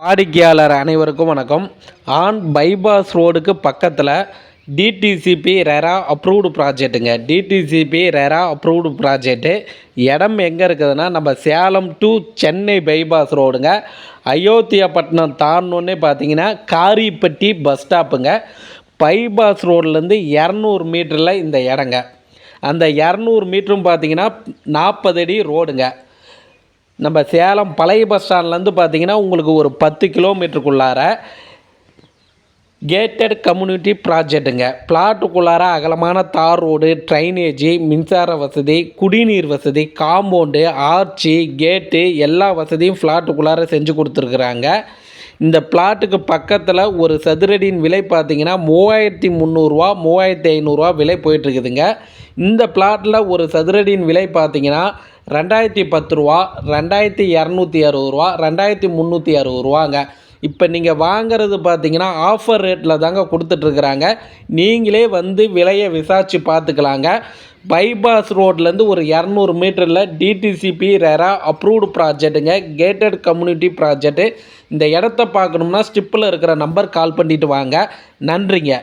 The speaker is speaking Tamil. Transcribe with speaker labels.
Speaker 1: வாடிக்கையாளர் அனைவருக்கும் வணக்கம். ஆன் பைபாஸ் ரோடுக்கு பக்கத்தில் டிடிசிபி ரெரா அப்ரூவ்டு ப்ராஜெக்ட்டுங்க டிடிசிபி ரெரா அப்ரூவ்டு ப்ராஜெக்ட்டு இடம் எங்கே இருக்குதுன்னா நம்ம சேலம் டு சென்னை பைபாஸ் ரோடுங்க அயோத்தியாப்பட்டினம் தாண்டோன்னே பார்த்தீங்கன்னா காரிப்பட்டி பஸ் ஸ்டாப்புங்க பைபாஸ் ரோட்லேருந்து இரநூறு மீட்டரில் இந்த இடங்க. அந்த இரநூறு மீட்டரும் பார்த்தீங்கன்னா நாற்பது அடி ரோடுங்க நம்ம சேலம் பழைய பஸ் ஸ்டாண்ட்லேருந்து பார்த்தீங்கன்னா உங்களுக்கு ஒரு பத்து கிலோமீட்டருக்குள்ளார கேட்டட் கம்யூனிட்டி ப்ராஜெக்ட்டுங்க. பிளாட்டுக்குள்ளார அகலமான தார் ரோடு ட்ரைனேஜி மின்சார வசதி குடிநீர் வசதி காம்பவுண்டு ஆர்ச்சி கேட்டு எல்லா வசதியும் ஃப்ளாட்டுக்குள்ளார செஞ்சு கொடுத்துருக்குறாங்க. இந்த பிளாட்டுக்கு பக்கத்தில் ஒரு சதுரடியின் விலை பார்த்தீங்கன்னா மூவாயிரத்தி முந்நூறுரூவா மூவாயிரத்தி ஐநூறுரூவா விலை போயிட்டுருக்குதுங்க. இந்த பிளாட்டில் ஒரு சதுரடியின் விலை பார்த்தீங்கன்னா ரெண்டாயிரத்தி பத்து ரூபா ரெண்டாயிரத்தி இரநூத்தி அறுபது ரூபா ரெண்டாயிரத்தி முந்நூற்றி அறுபது ரூபாங்க. இப்போ நீங்கள் வாங்குறது பார்த்தீங்கன்னா ஆஃபர் ரேட்டில் தாங்க கொடுத்துட்ருக்குறாங்க. நீங்களே வந்து விலையை விசாரித்து பார்த்துக்கலாங்க. பைபாஸ் ரோட்லேருந்து ஒரு இரநூறு மீட்டரில் டிடிசிபி ரெரா அப்ரூவ்டு ப்ராஜெக்ட்டுங்க கேட்டட் கம்யூனிட்டி ப்ராஜெக்ட்டு இந்த இடத்த பார்க்கணும்னா ஸ்டிப்பில் இருக்கிற நம்பர் கால் பண்ணிட்டு வாங்க. நன்றிங்க.